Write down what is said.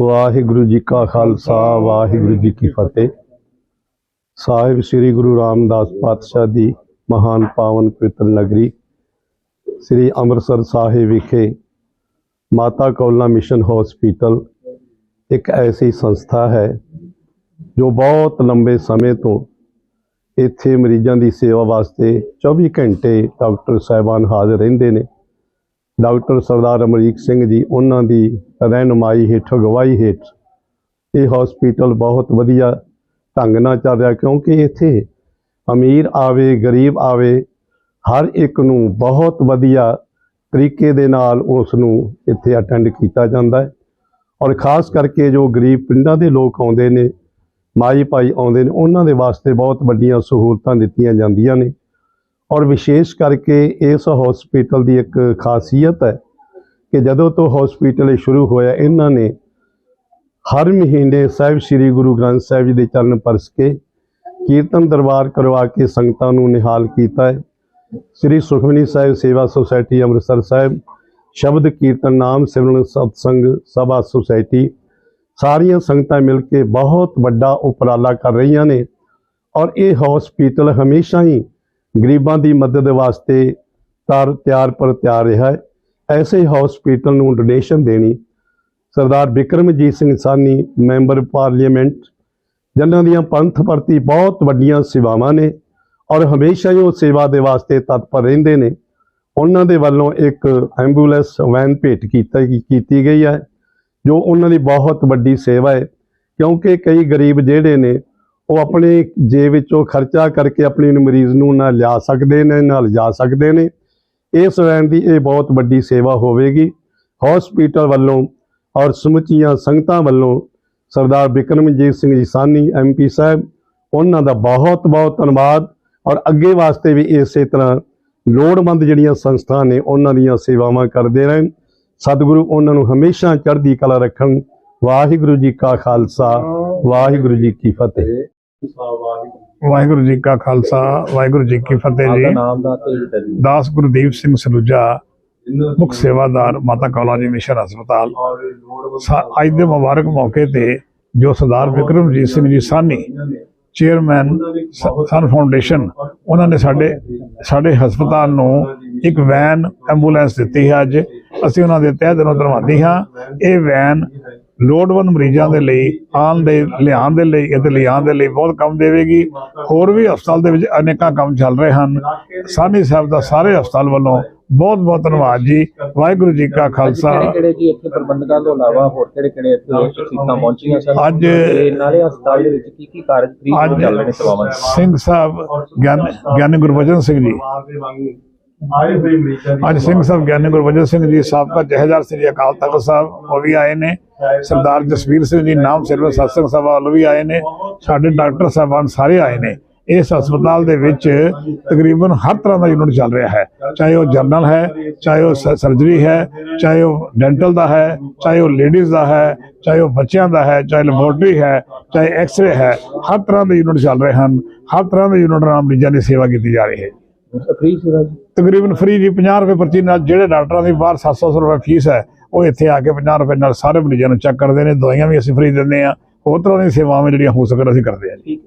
ਵਾਹਿਗੁਰੂ ਜੀ ਕਾ ਖਾਲਸਾ, ਵਾਹਿਗੁਰੂ ਜੀ ਕੀ ਫਤਿਹ। ਸਾਹਿਬ ਸ੍ਰੀ ਗੁਰੂ ਰਾਮਦਾਸ ਪਾਤਸ਼ਾਹ ਦੀ ਮਹਾਨ ਪਾਵਨ ਪਵਿੱਤਰ ਨਗਰੀ ਸ੍ਰੀ ਅੰਮ੍ਰਿਤਸਰ ਸਾਹਿਬ ਵਿਖੇ ਮਾਤਾ ਕੌਲਾ ਮਿਸ਼ਨ ਹਸਪੀਟਲ ਇੱਕ ਐਸੀ ਸੰਸਥਾ ਹੈ ਜੋ ਬਹੁਤ ਲੰਬੇ ਸਮੇਂ ਤੋਂ ਇੱਥੇ ਮਰੀਜ਼ਾਂ ਦੀ ਸੇਵਾ ਵਾਸਤੇ 24 ਘੰਟੇ ਡਾਕਟਰ ਸਾਹਿਬਾਨ ਹਾਜ਼ਰ ਰਹਿੰਦੇ ਨੇ। ਡਾਕਟਰ ਸਰਦਾਰ ਅਮਰੀਕ ਸਿੰਘ ਜੀ, ਉਹਨਾਂ ਦੀ ਰਹਿਨੁਮਾਈ ਹੇਠ, ਅਗਵਾਈ ਹੇਠ ਇਹ ਹਸਪੀਟਲ ਬਹੁਤ ਵਧੀਆ ਢੰਗ ਨਾਲ ਚੱਲ ਰਿਹਾ, ਕਿਉਂਕਿ ਇੱਥੇ ਅਮੀਰ ਆਵੇ, ਗਰੀਬ ਆਵੇ, ਹਰ ਇੱਕ ਨੂੰ ਬਹੁਤ ਵਧੀਆ ਤਰੀਕੇ ਦੇ ਨਾਲ ਉਸ ਨੂੰ ਇੱਥੇ ਅਟੈਂਡ ਕੀਤਾ ਜਾਂਦਾ ਹੈ। ਔਰ ਖਾਸ ਕਰਕੇ ਜੋ ਗਰੀਬ ਪਿੰਡਾਂ ਦੇ ਲੋਕ ਆਉਂਦੇ ਨੇ, ਮਾਈ ਭਾਈ ਆਉਂਦੇ ਨੇ, ਉਹਨਾਂ ਦੇ ਵਾਸਤੇ ਬਹੁਤ ਵੱਡੀਆਂ ਸਹੂਲਤਾਂ ਦਿੱਤੀਆਂ ਜਾਂਦੀਆਂ ਨੇ। ਔਰ ਵਿਸ਼ੇਸ਼ ਕਰਕੇ ਇਸ ਹਸਪੀਟਲ ਦੀ ਇੱਕ ਖਾਸੀਅਤ ਹੈ ਕਿ ਜਦੋਂ ਤੋਂ ਹਸਪੀਟਲ ਸ਼ੁਰੂ ਹੋਇਆ, ਇਹਨਾਂ ਨੇ ਹਰ ਮਹੀਨੇ ਸਾਹਿਬ ਸ੍ਰੀ ਗੁਰੂ ਗ੍ਰੰਥ ਸਾਹਿਬ ਜੀ ਦੇ ਚਰਨ ਪਰਸ ਕੇ ਕੀਰਤਨ ਦਰਬਾਰ ਕਰਵਾ ਕੇ ਸੰਗਤਾਂ ਨੂੰ ਨਿਹਾਲ ਕੀਤਾ ਹੈ। ਸ੍ਰੀ ਸੁਖਮਨੀ ਸਾਹਿਬ ਸੇਵਾ ਸੁਸਾਇਟੀ ਅੰਮ੍ਰਿਤਸਰ ਸਾਹਿਬ, ਸ਼ਬਦ ਕੀਰਤਨ ਨਾਮ ਸਿਮਰਨ ਸਤਸੰਗ ਸਭਾ ਸੁਸਾਇਟੀ, ਸਾਰੀਆਂ ਸੰਗਤਾਂ ਮਿਲ ਕੇ ਬਹੁਤ ਵੱਡਾ ਉਪਰਾਲਾ ਕਰ ਰਹੀਆਂ ਨੇ ਔਰ ਇਹ ਹਸਪੀਟਲ ਹਮੇਸ਼ਾ ਹੀ ਗਰੀਬਾਂ ਦੀ ਮਦਦ ਵਾਸਤੇ ਤਰ, ਤਿਆਰ ਪਰ ਤਿਆਰ ਰਿਹਾ ਹੈ। ਐਸੇ ਹਸਪੀਟਲ ਨੂੰ ਡੋਨੇਸ਼ਨ ਦੇਣੀ ਸਰਦਾਰ ਬਿਕਰਮਜੀਤ ਸਿੰਘ ਸਾਨੀ ਮੈਂਬਰ ਪਾਰਲੀਮੈਂਟ ਜਿਨ੍ਹਾਂ ਦੀਆਂ ਪੰਥ ਪ੍ਰਤੀ ਬਹੁਤ ਵੱਡੀਆਂ ਸੇਵਾਵਾਂ ਨੇ ਔਰ ਹਮੇਸ਼ਾ ਹੀ ਉਹ ਸੇਵਾ ਦੇ ਵਾਸਤੇ ਤਤਪਰ ਰਹਿੰਦੇ ਨੇ, ਉਹਨਾਂ ਦੇ ਵੱਲੋਂ ਇੱਕ ਐਂਬੂਲੈਂਸ ਵੈਨ ਭੇਟ ਕੀਤਾ, ਕੀਤੀ ਗਈ ਹੈ, ਜੋ ਉਹਨਾਂ ਦੀ ਬਹੁਤ ਵੱਡੀ ਸੇਵਾ ਹੈ, ਕਿਉਂਕਿ ਕਈ ਗਰੀਬ ਜਿਹੜੇ ਨੇ ਉਹ ਆਪਣੇ ਜੇਬ ਵਿੱਚੋਂ ਖਰਚਾ ਕਰਕੇ ਆਪਣੇ ਮਰੀਜ਼ ਨੂੰ ਨਾ ਲਿਆ ਸਕਦੇ ਨੇ ਨਾ ਲਿਜਾ ਸਕਦੇ ਨੇ। ਇਸ ਵੈਨ ਦੀ ਇਹ ਬਹੁਤ ਵੱਡੀ ਸੇਵਾ ਹੋਵੇਗੀ। ਹਸਪੀਟਲ ਵੱਲੋਂ ਔਰ ਸਮੁੱਚੀਆਂ ਸੰਗਤਾਂ ਵੱਲੋਂ ਸਰਦਾਰ ਬਿਕਰਮਜੀਤ ਸਿੰਘ ਜੀ ਸਾਨੀ ਐਮਪੀ ਸਾਹਿਬ, ਉਹਨਾਂ ਦਾ ਬਹੁਤ ਬਹੁਤ ਧੰਨਵਾਦ। ਔਰ ਅੱਗੇ ਵਾਸਤੇ ਵੀ ਇਸੇ ਤਰ੍ਹਾਂ ਲੋੜਵੰਦ ਜਿਹੜੀਆਂ ਸੰਸਥਾ ਨੇ, ਉਹਨਾਂ ਦੀਆਂ ਸੇਵਾਵਾਂ ਕਰਦੇ ਰਹਿਣ। ਸਤਿਗੁਰੂ ਉਹਨਾਂ ਨੂੰ ਹਮੇਸ਼ਾ ਚੜ੍ਹਦੀ ਕਲਾ ਰੱਖਣ। ਵਾਹਿਗੁਰੂ ਜੀ ਕਾ ਖਾਲਸਾ, ਵਾਹਿਗੁਰੂ ਜੀ ਕੀ ਫਤਿਹ। ਵਾਹਿਗੁਰੂ ਜੀ ਕਾ ਖਾਲਸਾ ਵਾਹਿਗੁਰੂ ਜੀ ਕੀ ਫਤਿਹ ਜੀ। ਦਾਸ ਗੁਰਦੀਪ ਸਿੰਘ ਸਲੂਜਾ ਮੁੱਖ ਸੇਵਾਦਾਰ ਮਾਤਾ ਕੌਲਾ ਜੀ ਮਿਸ਼ਨ ਹਸਪਤਾਲ। ਅੱਜ ਦੇ ਮੁਬਾਰਕ ਮੌਕੇ ਤੇ ਜੋ ਸਰਦਾਰ ਵਿਕਰਮਜੀਤ ਸਿੰਘ ਜੀ ਸਾਨੀ ਚੇਅਰਮੈਨ ਸਨ ਫਾਊਂਡੇਸ਼ਨ ਉਹਨਾਂ ਨੇ ਸਾਡੇ ਸਾਡੇ ਹਸਪਤਾਲ ਨੂੰ ਇੱਕ ਵੈਨ ਐਂਬੂਲੈਂਸ ਦਿੱਤੀ ਹੈ ਅੱਜ। ਅਸੀਂ ਉਹਨਾਂ ਦੇ ਤਹਿ ਦਿਲੋਂ ਧੰਨਵਾਦੀ ਹਾਂ। ਇਹ ਵੈਨ ਲੋੜਵੰਦ ਮਰੀਜ਼ਾਂ ਦੇ ਲਈ ਆਉਣ ਦੇ ਲਿਆਉਣ ਦੇ ਲਈ ਅਤੇ ਲਿਆਉਣ ਦੇ ਲਈ ਬਹੁਤ ਕੰਮ ਦੇਵੇਗੀ। ਹੋਰ ਵੀ ਹਸਪਤਾਲ ਦੇ ਵਿੱਚ ਅਨੇਕਾਂ ਕੰਮ ਚੱਲ ਰਹੇ ਹਨ। ਸਾਨੀ ਸਾਹਿਬ ਦਾ ਸਾਰੇ ਹਸਪਤਾਲ ਵੱਲੋਂ ਬਹੁਤ ਬਹੁਤ ਧੰਨਵਾਦ ਜੀ। ਵਾਹਿਗੁਰੂ ਜੀ ਕਾ ਖਾਲਸਾ। ਕਿਹੜੇ ਕਿਹੜੇ ਜੀ ਇੱਥੇ ਪ੍ਰਬੰਧਕਾਂ ਤੋਂ ਇਲਾਵਾ ਹੋਰ ਕਿਹੜੇ ਕਿਹੜੇ ਇੱਥੇ ਸੀਟਾਂ ਪਹੁੰਚੀਆਂ ਸਨ? ਅੱਜ- ਤੇ ਨਾਲੇ ਹਸਪਤਾਲ ਦੇ ਵਿੱਚ ਕੀ ਕੀ ਕਾਰਜ ਫ੍ਰੀ ਅੱਜ ਚੱਲ ਰਹੇ ਨੇ ਸੇਵਾਵਾਂ ਦੇ? ਸਿੰਘ ਸਾਹਿਬ ਗਿਆਨ ਗਿਆਨੀ ਗੁਰਬਚਨ ਸਿੰਘ ਜੀ। ਅੱਜ ਸਿੰਘ ਸਾਹਿਬ ਗਿਆਨੀ ਗੁਰਬਚਨ ਸਿੰਘ ਜੀ ਸਾਬਕਾ ਜਹੇਦਾਰ ਸ੍ਰੀ ਅਕਾਲ ਤਖਤ ਸਾਹਿਬ ਉਹ ਵੀ ਆਏ ਨੇ। ਸਰਦਾਰ ਜਸਵੀਰ ਸਿੰਘ ਜੀ ਨਾਮ ਸਿਰਵ ਸਤਸੰਗ ਸਭਾ ਵੱਲੋਂ ਵੀ ਆਏ ਨੇ। ਸਾਡੇ ਡਾਕਟਰ ਸਾਹਿਬਾਨ ਸਾਰੇ ਆਏ ਨੇ। ਇਸ ਹਸਪਤਾਲ ਦੇ ਵਿੱਚ ਤਕਰੀਬਨ ਹਰ ਤਰ੍ਹਾਂ ਦਾ ਯੂਨਿਟ ਚੱਲ ਰਿਹਾ ਹੈ। ਚਾਹੇ ਉਹ ਜਨਰਲ ਹੈ। ਚਾਹੇ ਉਹ ਸਰਜਰੀ ਹੈ ਚਾਹੇ ਉਹ ਡੈਂਟਲ ਦਾ ਹੈ ਚਾਹੇ ਉਹ ਲੇਡੀਜ਼ ਦਾ ਹੈ ਚਾਹੇ ਉਹ ਬੱਚਿਆਂ ਦਾ ਹੈ ਚਾਹੇ ਲੈਬੋਰਟਰੀ ਹੈ ਚਾਹੇ ਐਕਸ-ਰੇ ਹੈ। ਹਰ ਤਰ੍ਹਾਂ ਦੇ ਯੂਨਿਟ ਚੱਲ ਰਹੇ ਹਨ। ਹਰ ਤਰ੍ਹਾਂ ਦੇ ਯੂਨਿਟ ਨਾਲ ਮਰੀਜ਼ਾਂ ਦੀ ਸੇਵਾ ਕੀਤੀ ਜਾ ਰਹੀ ਹੈ। ਫ੍ਰੀ ਸੇਵਾ ਜੀ ਤਕਰੀਬਨ ਫ੍ਰੀ ਜੀ 50 ਰੁਪਏ ਪਰਚੀ ਨਾਲ ਜਿਹੜੇ ਡਾਕਟਰਾਂ ਦੀ ਬਾਹਰ 700 ਰੁਪਏ ਫੀਸ ਹੈ ਉਹ ਇੱਥੇ ਆ ਕੇ 50 ਰੁਪਏ ਨਾਲ ਸਾਰੇ ਮਰੀਜ਼ਾਂ ਨੂੰ ਚੈੱਕ ਕਰਦੇ ਨੇ ਦਵਾਈਆਂ ਵੀ ਅਸੀਂ ਫ੍ਰੀ ਦਿੰਦੇ ਆ ਹੋਰ ਤਰ੍ਹਾਂ ਦੀਆਂ ਸੇਵਾਵਾਂ ਜਿਹੜੀਆਂ ਹੋ ਸਕਣ ਅਸੀਂ ਕਰਦੇ ਹਾਂ ਜੀ।